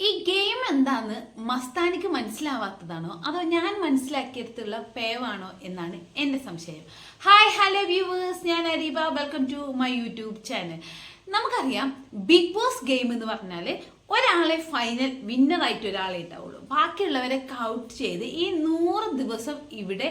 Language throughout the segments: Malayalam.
ഈ ഗെയിം എന്താന്ന് മസ്താനിക്ക് മനസ്സിലാവാത്തതാണോ? അതോ ഞാൻ മനസ്സിലാക്കിയെടുത്തുള്ള പേവാണോ എന്നാണ് എന്റെ സംശയം. ഹായ് ഹലോ വ്യൂവേഴ്സ് ഞാൻ Areeba. Welcome to my YouTube channel നമുക്കറിയാം ബിഗ് ബോസ് ഗെയിം എന്ന് പറഞ്ഞാൽ ഒരാളെ ഫൈനൽ വിന്നറായിട്ട് ഒരാളെ ഉണ്ടാവുള്ളൂ. ബാക്കിയുള്ളവരെ കൗട്ട് ചെയ്ത് ഈ നൂറ് ദിവസം ഇവിടെ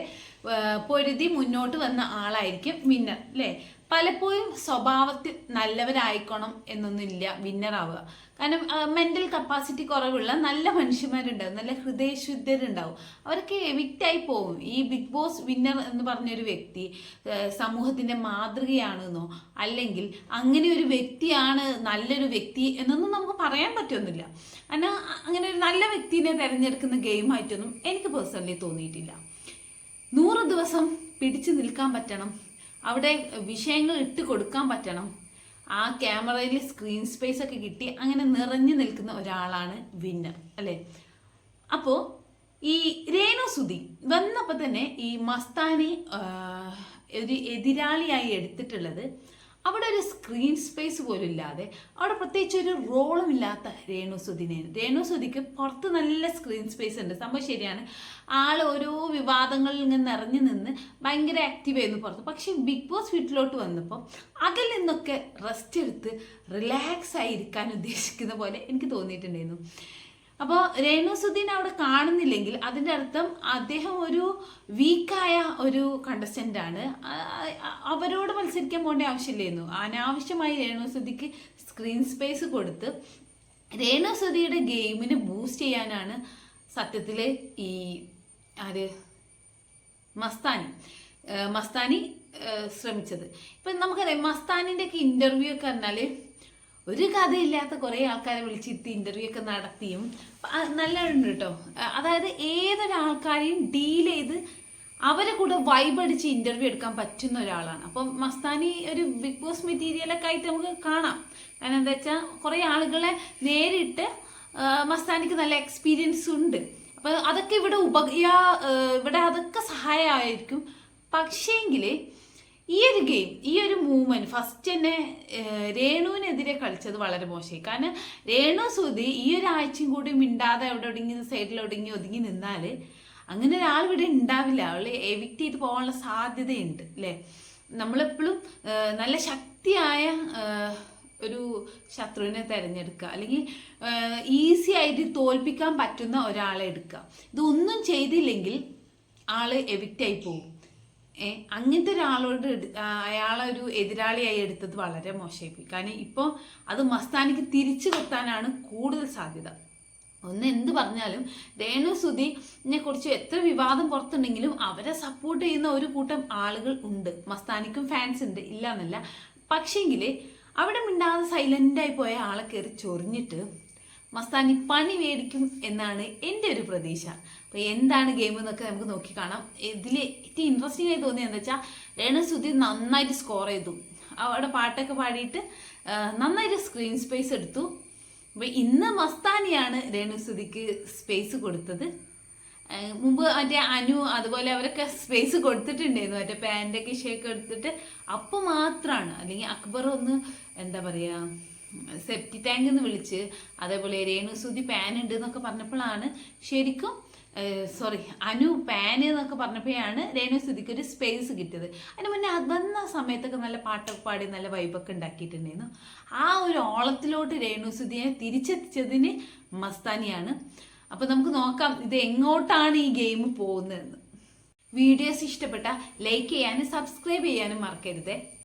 പൊരുതി മുന്നോട്ട് വന്ന ആളായിരിക്കും വിന്നർ അല്ലേ പലപ്പോഴും സ്വഭാവത്തിൽ നല്ലവരായിക്കണം എന്നൊന്നുമില്ല വിന്നർ ആവുക. കാരണം മെന്റൽ കപ്പാസിറ്റി കുറവുള്ള നല്ല മനുഷ്യന്മാരുണ്ടാവും നല്ല ഹൃദയശുദ്ധരുണ്ടാവും. അവർക്ക് എവിക്റ്റായി പോകും. ഈ ബിഗ് ബോസ് വിന്നർ എന്ന് പറഞ്ഞൊരു വ്യക്തി സമൂഹത്തിന്റെ മാതൃകയാണെന്നോ അല്ലെങ്കിൽ അങ്ങനെ ഒരു വ്യക്തിയാണ് നല്ലൊരു വ്യക്തി എന്നൊന്നും നമുക്ക് പറയാൻ പറ്റൊന്നുമില്ല. കാരണം അങ്ങനെ ഒരു നല്ല വ്യക്തിനെ തിരഞ്ഞെടുക്കുന്ന ഗെയിമായിട്ടൊന്നും എനിക്ക് പേഴ്സണലി തോന്നിയിട്ടില്ല. നൂറ് ദിവസം പിടിച്ചു നിൽക്കാൻ പറ്റണം. അവിടെ വിഷയങ്ങൾ ഇട്ട് കൊടുക്കാൻ പറ്റണം. ആ ക്യാമറയിൽ സ്ക്രീൻ സ്പേസ് ഒക്കെ കിട്ടി അങ്ങനെ നിറഞ്ഞു നിൽക്കുന്ന ഒരാളാണ് വിന്നർ അല്ലേ? അപ്പോൾ ഈ രേണു സുധി വന്നപ്പോൾ തന്നെ ഈ മസ്താനി ഒരു എതിരാളിയായി എടുത്തിട്ടുള്ളത് അവിടെ ഒരു സ്ക്രീൻ സ്പേസ് പോലും ഇല്ലാതെ അവിടെ പ്രത്യേകിച്ച് ഒരു റോളും ഇല്ലാത്ത രേണു സുധിനെ രേണു സുധിക്ക് പുറത്ത് നല്ല സ്ക്രീൻ സ്പേസ് ഉണ്ട്. സംഭവം ശരിയാണ്. ആൾ ഓരോ വിവാദങ്ങളിൽ നിന്ന് ഇറങ്ങി നിന്ന് ഭയങ്കര ആക്റ്റീവ് ആയിരുന്നു പുറത്ത്. പക്ഷേ ബിഗ് ബോസ് വീട്ടിലോട്ട് വന്നപ്പോൾ അതിൽ നിന്നൊക്കെ റെസ്റ്റ് എടുത്ത് റിലാക്സ് ആയിരിക്കാൻ ഉദ്ദേശിക്കുന്ന പോലെ എനിക്ക് തോന്നിയിട്ടുണ്ടായിരുന്നു. അപ്പോൾ രേണുസുദ്ദീൻ അവിടെ കാണുന്നില്ലെങ്കിൽ അതിന്റെ അർത്ഥം അദ്ദേഹം ഒരു വീക്കായ ഒരു കണ്ടസ്റ്റന്റ് ആണ്. അവരോട് മത്സരിക്കാൻ പോകേണ്ട ആവശ്യമില്ലായിരുന്നു. അനാവശ്യമായി രേണുസുദ്ദിക്ക് സ്ക്രീൻ സ്പേസ് കൊടുത്ത് രേണുസുദ്ദിയുടെ ഗെയിമിന് ബൂസ്റ്റ് ചെയ്യാനാണ് സത്യത്തിൽ ഈ ആര്? മസ്താനി. മസ്താനി ശ്രമിച്ചത്. ഇപ്പം നമുക്കറിയാം മസ്താനിന്റെയൊക്കെ ഇന്റർവ്യൂ ഒക്കെ പറഞ്ഞാൽ ഒരു കഥയില്ലാത്ത കുറേ ആൾക്കാരെ വിളിച്ചിരുത്തി ഇന്റർവ്യൂ ഒക്കെ നടത്തിയും. നല്ലതുണ്ട് കേട്ടോ അതായത് ഏതൊരാൾക്കാരെയും ഡീൽ ചെയ്ത് അവരെ കൂടെ വൈബ് അടിച്ച് ഇന്റർവ്യൂ എടുക്കാൻ പറ്റുന്ന ഒരാളാണ്. അപ്പം മസ്താനി ഒരു ബിഗ് ബോസ് മെറ്റീരിയലൊക്കെ ആയിട്ട് നമുക്ക് കാണാം. കാരണം എന്താ വെച്ചാൽ കുറേ ആളുകളെ നേരിട്ട് മസ്താനിക്ക് നല്ല എക്സ്പീരിയൻസ് ഉണ്ട്. അപ്പൊ അതൊക്കെ ഇവിടെ ഉപകാ ഇവിടെ അതൊക്കെ സഹായമായിരിക്കും. പക്ഷേങ്കിൽ ഈ ഒരു ഗെയിം ഈ ഒരു മൂവ്മെന്റ് ഫസ്റ്റ് തന്നെ രേണുവിനെതിരെ കളിച്ചത് വളരെ മോശമായി. കാരണം രേണു സുധി ഈ ഒരു ആഴ്ചയും കൂടി മിണ്ടാതെ എവിടെ ഒടുങ്ങി സൈഡിൽ ഒടുങ്ങി ഒതുങ്ങി നിന്നാൽ അങ്ങനെ ഒരാൾ ഇവിടെ ഉണ്ടാവില്ല. അവൾ എവിക്റ്റ് ചെയ്ത് പോകാനുള്ള സാധ്യതയുണ്ട് അല്ലേ? നമ്മളെപ്പോഴും നല്ല ശക്തിയായ ഒരു ശത്രുവിനെ തിരഞ്ഞെടുക്കുക. അല്ലെങ്കിൽ ഈസി ആയിട്ട് തോൽപ്പിക്കാൻ പറ്റുന്ന ഒരാളെ എടുക്കുക. ഇതൊന്നും ചെയ്തില്ലെങ്കിൽ ആൾ എവിക്റ്റ് ആയി പോകും. അങ്ങനത്തെ ഒരാളോട് അയാളെ ഒരു എതിരാളിയായി എടുത്തത് വളരെ മോശമായി കാരണം ഇപ്പോൾ അത് മസ്താനിക്ക് തിരിച്ചു കൊത്താനാണ് കൂടുതൽ സാധ്യത. ഒന്ന് എന്ത് പറഞ്ഞാലും രേണു സുധിനെ കുറിച്ച് എത്ര വിവാദം പുറത്തുണ്ടെങ്കിലും അവരെ സപ്പോർട്ട് ചെയ്യുന്ന ഒരു കൂട്ടം ആളുകൾ ഉണ്ട്. മസ്താനിക്കും ഫാൻസ് ഉണ്ട് ഇല്ല എന്നല്ല പക്ഷേങ്കിൽ അവിടെ മിണ്ടാതെ സൈലന്റായി പോയ ആളെ കയറി ചൊറിഞ്ഞിട്ട് മസ്താനി പണി മേടിക്കും എന്നാണ് എന്റെ ഒരു പ്രതീക്ഷ. അപ്പോൾ എന്താണ് ഗെയിം എന്നൊക്കെ നമുക്ക് നോക്കി കാണാം. ഇതിൽ ഏറ്റവും ഇൻട്രസ്റ്റിംഗ് ആയി തോന്നിയത് എന്താ വെച്ചാൽ രേണു സുധി നന്നായിട്ട് സ്കോർ ചെയ്തു. അവിടെ പാട്ടൊക്കെ പാടിയിട്ട് നന്നായിട്ട് സ്ക്രീൻ സ്പേസ് എടുത്തു. അപ്പോൾ ഇന്ന് മസ്താനിയാണ് രേണു സുധിക്ക് സ്പേസ് കൊടുത്തത്. മുമ്പ് മറ്റേ അനു അതുപോലെ അവരൊക്കെ സ്പേസ് കൊടുത്തിട്ടുണ്ടായിരുന്നു. മറ്റേ പാന്റൊക്കെ ഷേക്ക് എടുത്തിട്ട്. അപ്പോൾ മാത്രമാണ് അല്ലെങ്കിൽ അക്ബർ ഒന്ന് എന്താ പറയുക സെപ്റ്റി ടാങ്ക് എന്ന് വിളിച്ച് അതേപോലെ രേണുസുതി പാൻ ഉണ്ട് എന്നൊക്കെ പറഞ്ഞപ്പോഴാണ് ശരിക്കും സോറി അനു പാൻ എന്നൊക്കെ പറഞ്ഞപ്പോഴാണ് രേണുസുതിക്ക് ഒരു സ്പേസ് കിട്ടിയത്. അതിന് മുന്നേ അത് വന്ന സമയത്തൊക്കെ നല്ല പാട്ടൊക്കെ പാടി നല്ല വൈബൊക്കെ ഉണ്ടാക്കിയിട്ടുണ്ടായിരുന്നു. ആ ഒരു ഓളത്തിലോട്ട് രേണുസുതിയെ തിരിച്ചെത്തിച്ചതിന് മസ്താനിയാണ്. അപ്പോൾ നമുക്ക് നോക്കാം ഇത് എങ്ങോട്ടാണ് ഈ ഗെയിം പോകുന്നതെന്ന്. വീഡിയോസ് ഇഷ്ടപ്പെട്ട ലൈക്ക് ചെയ്യാനും സബ്സ്ക്രൈബ് ചെയ്യാനും മറക്കരുതേ.